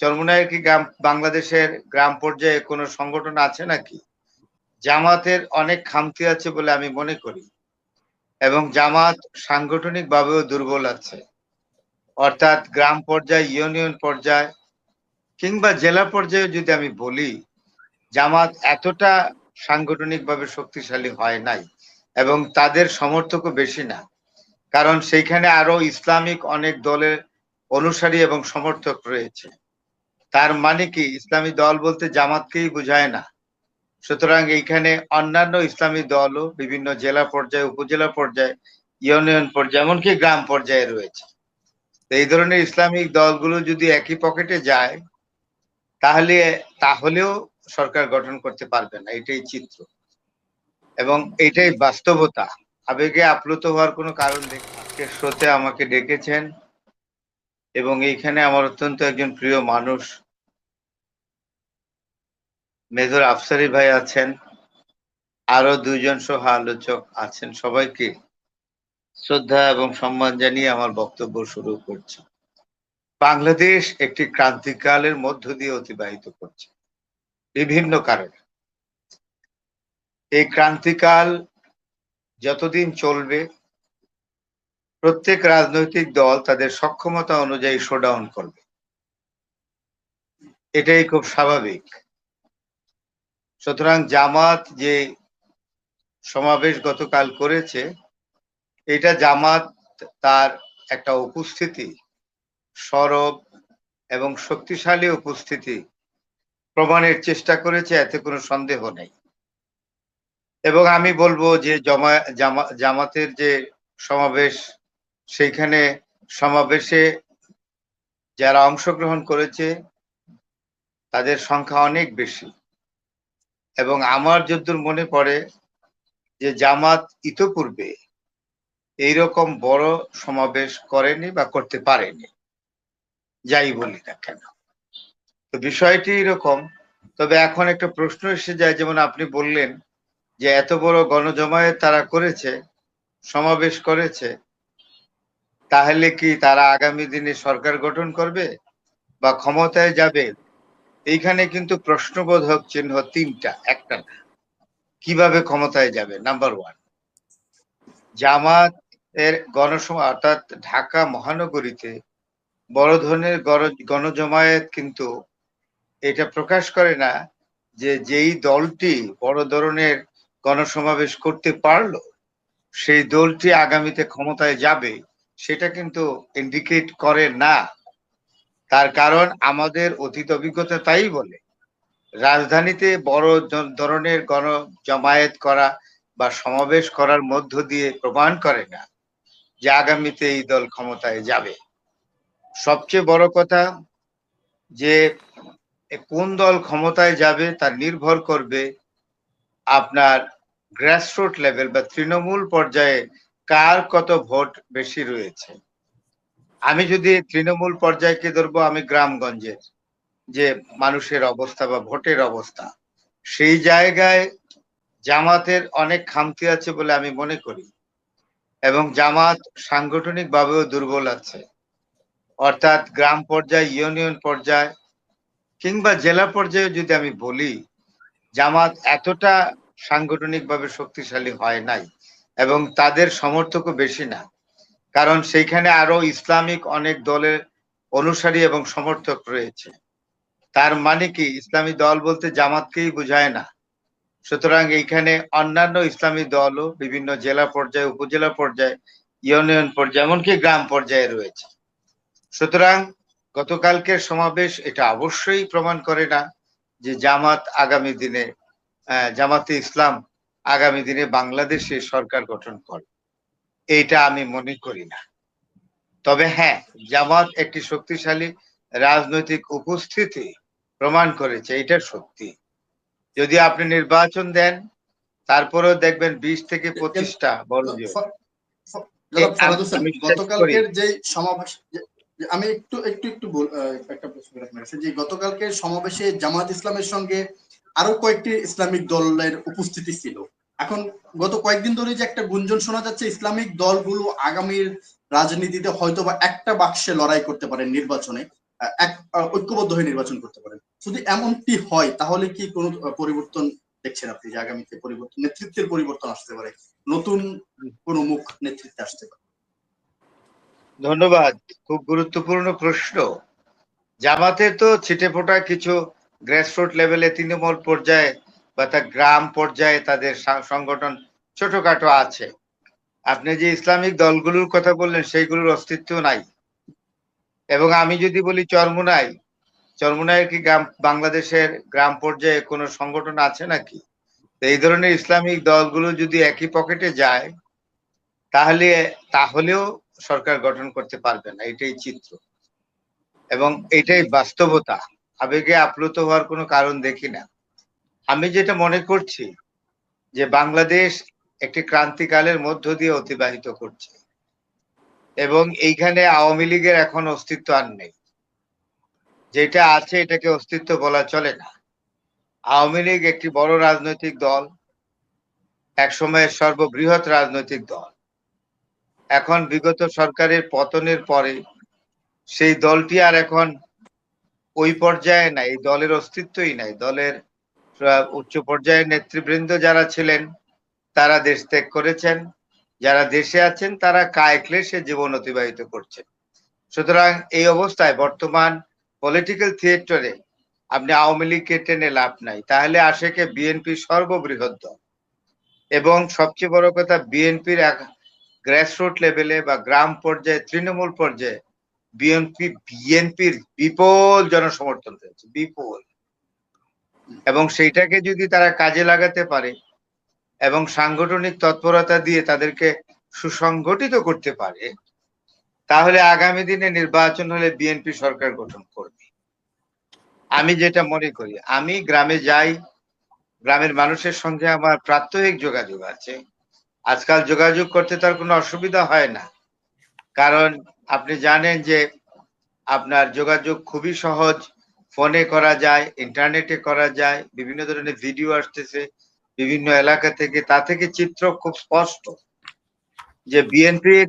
চরমুনায় কি গ্রাম, বাংলাদেশের গ্রাম পর্যায়ে কোনো সংগঠন আছে নাকি? জামাতের অনেক খামতি আছে বলে আমি মনে করি। এবং জামাত সাংগঠনিক ভাবেও দুর্বল আছে। অর্থাৎ গ্রাম পর্যায়ে, ইউনিয়ন পর্যায়ে, কিংবা জেলা পর্যায়ে যদি আমি বলি, জামাত এতটা সাংগঠনিকভাবে শক্তিশালী হয় নাই এবং তাদের সমর্থকও বেশি না। কারণ সেইখানে আরও ইসলামিক অনেক দলের অনুসারী এবং সমর্থক রয়েছে। তার মানে কি? ইসলামী দল বলতে জামাতকেই বোঝায় না। সুতরাং এইখানে অন্যান্য ইসলামী দলও বিভিন্ন জেলা পর্যায়ে, উপজেলা পর্যায়ে, ইউনিয়ন পর্যায়ে, এমনকি গ্রাম পর্যায়ে রয়েছে। এই ধরনের ইসলামিক দলগুলো যদি একই পকেটে যায়, তাহলে, তাহলেও সরকার গঠন করতে পারবে না। এটাই চিত্র। এবং এটাই বাস্তবতা। আবেগে আপ্লুত হওয়ার কোনো কারণ দেখে শ্রোতে আমাকে ডেকেছেন এবং এইখানে আমার অত্যন্ত একজন প্রিয় মানুষ, মেজর আফসারি ভাই আছেন আরও দুইজন সহ আলোচক আছেন, সবাইকে শ্রদ্ধা এবং সম্মান জানিয়ে আমার বক্তব্য শুরু করছি। বাংলাদেশ একটি ক্রান্তিকালের মধ্য দিয়ে অতিবাহিত করছে, বিভিন্ন কারণে। এই ক্রান্তিকাল যতদিন চলবে প্রত্যেক রাজনৈতিক দল তাদের সক্ষমতা অনুযায়ী শোডাউন করবে। এটাই খুব স্বাভাবিক। সুতরাং জামাত যে সমাবেশ গতকাল করেছে, এটা জামাত তার একটা উপস্থিতি, সরব এবং শক্তিশালী উপস্থিতি প্রমাণের চেষ্টা করেছে, এতে কোনো সন্দেহ নেই। এবং আমি বলব যে জমা জামা জামাতের যে সমাবেশ সেইখানে সমাবেশে যারা অংশগ্রহণ করেছে, তাদের সংখ্যা অনেক বেশি। এবং আমার যদ্দূর মনে পড়ে যে জামাত ইতোপূর্বে এইরকম বড় সমাবেশ করেনি বা করতে পারেনি। যাই বলি না কেন। তো বিষয়টি এরকম, তবে এখন একটা প্রশ্ন এসে যায়, যেমন আপনি বললেন যে এত বড় গণজমায়েত তারা করেছে, সমাবেশ করেছে তাহলে কি তারা আগামী দিনে সরকার গঠন করবে বা ক্ষমতায় যাবে? এইখানে কিন্তু প্রশ্নবোধক চিহ্ন তিনটা, একটা কীভাবে ক্ষমতায় যাবে? নাম্বার ওয়ান জামাত এর গণসমা, অর্থাৎ ঢাকা মহানগরীতে বড় ধরনের গণজমায়েত কিন্তু এটা প্রকাশ করে না যে যেই দলটি বড় ধরনের গণসমাবেশ করতে পারল, সেই দলটি আগামীতে ক্ষমতায় যাবে। সেটা কিন্তু ইন্ডিকেট করে না। তার কারণ আমাদের অতীত অভিজ্ঞতা তাই বলে। রাজধানীতে বড় ধরনের গণ জমায়েত করা বা সমাবেশ করার মধ্য দিয়ে প্রমাণ করে না যে আগামীতে এই দল ক্ষমতায় যাবে। সবচেয়ে বড় কথা যে কোন দল ক্ষমতায় যাবে তা নির্ভর করবে আপনার গ্রাসরুট লেভেল বা তৃণমূল পর্যায়ে কার কত ভোট বেশি রয়েছে? আমি যদি তৃণমূল পর্যায়কে ধরবো, আমি গ্রামগঞ্জের যে মানুষের অবস্থা বা ভোটের অবস্থা, সেই জায়গায় জামাতের অনেক খামতি আছে বলে আমি মনে করি। এবং জামাত সাংগঠনিক ভাবেও দুর্বল আছে। অর্থাৎ গ্রাম পর্যায়, ইউনিয়ন পর্যায়, কিংবা জেলা পর্যায়ে যদি আমি বলি, জামাত এতটা সাংগঠনিকভাবে শক্তিশালী হয় নাই। এবং তাদের সমর্থকও বেশি না। কারণ সেইখানে আরও ইসলামিক অনেক দলের অনুসারী এবং সমর্থক রয়েছে। তার মানে কি, ইসলামী দল বলতে জামাতকেই বোঝায় না। সুতরাং এইখানে অন্যান্য ইসলামী দলও বিভিন্ন জেলা পর্যায়ে, উপজেলা পর্যায়ে, ইউনিয়ন পর্যায়ে, এমনকি গ্রাম পর্যায়ে রয়েছে। সুতরাং গতকালকের সমাবেশ এটা অবশ্যই প্রমাণ করে না যে জামাত আগামী দিনে জামাতে ইসলাম আগামী দিনে বাংলাদেশে সরকার গঠন করে। এইটা আমি মনে করি না। তবে হ্যাঁ জামাত একটি শক্তিশালী রাজনৈতিক উপস্থিতি প্রমাণ করেছে এটা সত্যি। যদি আপনি নির্বাচন দেন তারপরেও দেখবেন বিশ থেকে পঁচিশটা বড় গতকালকের যে সমাবেশ আমি একটু একটু একটু একটা প্রশ্ন যে গতকালকে সমাবেশে জামাত ইসলামের সঙ্গে আরও কয়েকটি ইসলামিক দলের উপস্থিতি ছিল। এখন গত কয়েকদিন ধরে যে একটা গুঞ্জন শোনা যাচ্ছে, ইসলামিক দলগুলো আগামীর রাজনীতিতে হয়তো বা একটা বাক্সে লড়াই করতে পারে নির্বাচনে এক ঐক্যবদ্ধ হয়ে নির্বাচন করতে পারেন যদি এমনটি হয়, তাহলে কি কোনো পরিবর্তন দেখছেন আপনি যে আগামীতে পরিবর্তন, নেতৃত্বের পরিবর্তন আসতে পারে? নতুন কোনো মুখ নেতৃত্বে আসতে পারে? ধন্যবাদ। খুব গুরুত্বপূর্ণ প্রশ্ন। জামাতের তো ছিটে ফোটা কিছু গ্রাসরুট লেভেলে তৃণমূল পর্যায়ে বা তার গ্রাম পর্যায়ে তাদের সংগঠন ছোটখাটো আছে। আপনি যে ইসলামিক দলগুলোর কথা বললেন, সেইগুলোর অস্তিত্ব নাই। এবং আমি যদি বলি চরমুনাই চরমুনাই কি গ্রাম, বাংলাদেশের গ্রাম পর্যায়ে কোনো সংগঠন আছে নাকি? এই ধরনের ইসলামিক দলগুলো যদি একই পকেটে যায়, তাহলে, তাহলেও সরকার গঠন করতে পারবে না, এটাই চিত্র। এবং এটাই বাস্তবতা। আবেগে আপ্লুত হওয়ার কোনো কারণ দেখি না। আমি যেটা মনে করছি যে বাংলাদেশ একটি ক্রান্তিকালের মধ্য দিয়ে অতিবাহিত করছে এবং এইখানে আওয়ামী লীগের এখন অস্তিত্ব আর নেই। যেটা আছে এটাকে অস্তিত্ব বলা চলে না। আওয়ামী লীগ একটি বড় রাজনৈতিক দল এক সময়ের সর্ববৃহৎ রাজনৈতিক দল। এখন বিগত সরকারের পতনের পরে সেই দলটি আর এখন ওই পর্যায়ে নাই দলের অস্তিত্বই নাই। দলের উচ্চ পর্যায়ের নেতৃবৃন্দ যারা ছিলেন, তারা দেশ ত্যাগ করেছেন। যারা দেশে আছেন, তারা কায় ক্লেশে জীবন অতিবাহিত করছেন। সুতরাং এই অবস্থায় বর্তমান পলিটিক্যাল থিয়েটারে আপনি আওয়ামী লীগকে টেনে লাভ নাই। তাহলে আশেকে বিএনপি সর্ববৃহৎ দল। এবং সবচেয়ে বড় কথা, বিএনপির গ্রাসরুট লেভেলে বা গ্রাম পর্যায়ে, তৃণমূল পর্যায়ে বিএনপি বিএনপির বিপুল জনসমর্থন রয়েছে বিপুল। এবং সেইটাকে যদি তারা কাজে লাগাতে পারে এবং সাংগঠনিক তৎপরতা দিয়ে তাদেরকে সুসংগঠিত করতে পারে, তাহলে আগামী দিনে নির্বাচন হলে বিএনপি সরকার গঠন করবে। আমি যেটা মনে করি, আমি গ্রামে যাই, গ্রামের মানুষের সঙ্গে আমার প্রাত্যহিক যোগাযোগ আছে। আজকাল যোগাযোগ করতে তার কোনো অসুবিধা হয় না। কারণ আপনি জানেন যে আপনার যোগাযোগ খুবই সহজ। ফোনে করা যায়, ইন্টারনেটে করা যায়, বিভিন্ন ধরনের ভিডিও আসতেছে, বিভিন্ন এলাকা থেকে। তা থেকে চিত্র খুব স্পষ্ট যে বিএনপির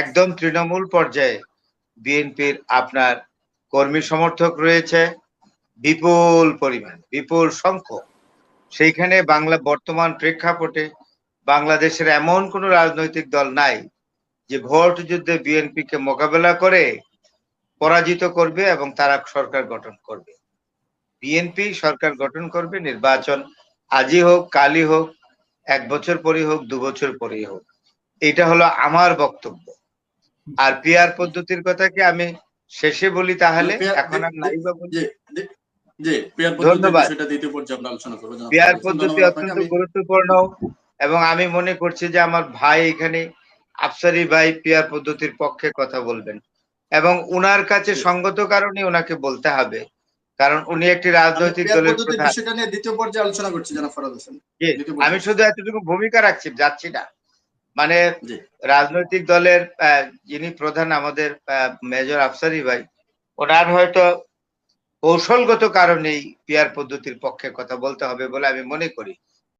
একদম তৃণমূল পর্যায়ে বিএনপির আপনার কর্মী সমর্থক রয়েছে বিপুল পরিমাণ, বিপুল সংখ্যক। সেইখানে বাংলা বর্তমান প্রেক্ষাপটে বাংলাদেশের এমন কোন রাজনৈতিক দল নাই যে ভোট যুদ্ধে বিএনপি কে মোকাবেলা করে পরাজিত করবে এবং তারা সরকার গঠন করবে। বিএনপি সরকার গঠন করবে নির্বাচন আজই হোক কালই হোক এক বছর পরেই হোক দু বছর পরেই হোক। এটা হলো আমার বক্তব্য। আর পিআর পদ্ধতির কথা কি আমি শেষে বলি তাহলে? এখন আর নাই বা বলি? ধন্যবাদ। পেয়ার পদ্ধতি অত্যন্ত গুরুত্বপূর্ণ এবং আমি মনে করছি যে আমার ভাই এখানে আফসারি ভাই পিয়ার পদ্ধতির পক্ষে কথা বলবেন। এবং উনার কাছে সঙ্গত কারণে ওনাকে বলতে হবে। কারণ উনি একটি রাজনৈতিক দলের পদ্ধতির প্রধান। বিষয়টা নিয়ে দ্বিতীয় পর্যায়ে আলোচনা করছি জনাব ফরাদ হোসেন। আমি শুধু এতটুকু ভূমিকা রাখছি যাচ্ছি না। মানে রাজনৈতিক দলের যিনি প্রধান আমাদের মেজর আফসারি ভাই ওনার হয়তো কৌশলগত কারণেই পিয়ার পদ্ধতির পক্ষে কথা বলতে হবে বলে আমি মনে করি।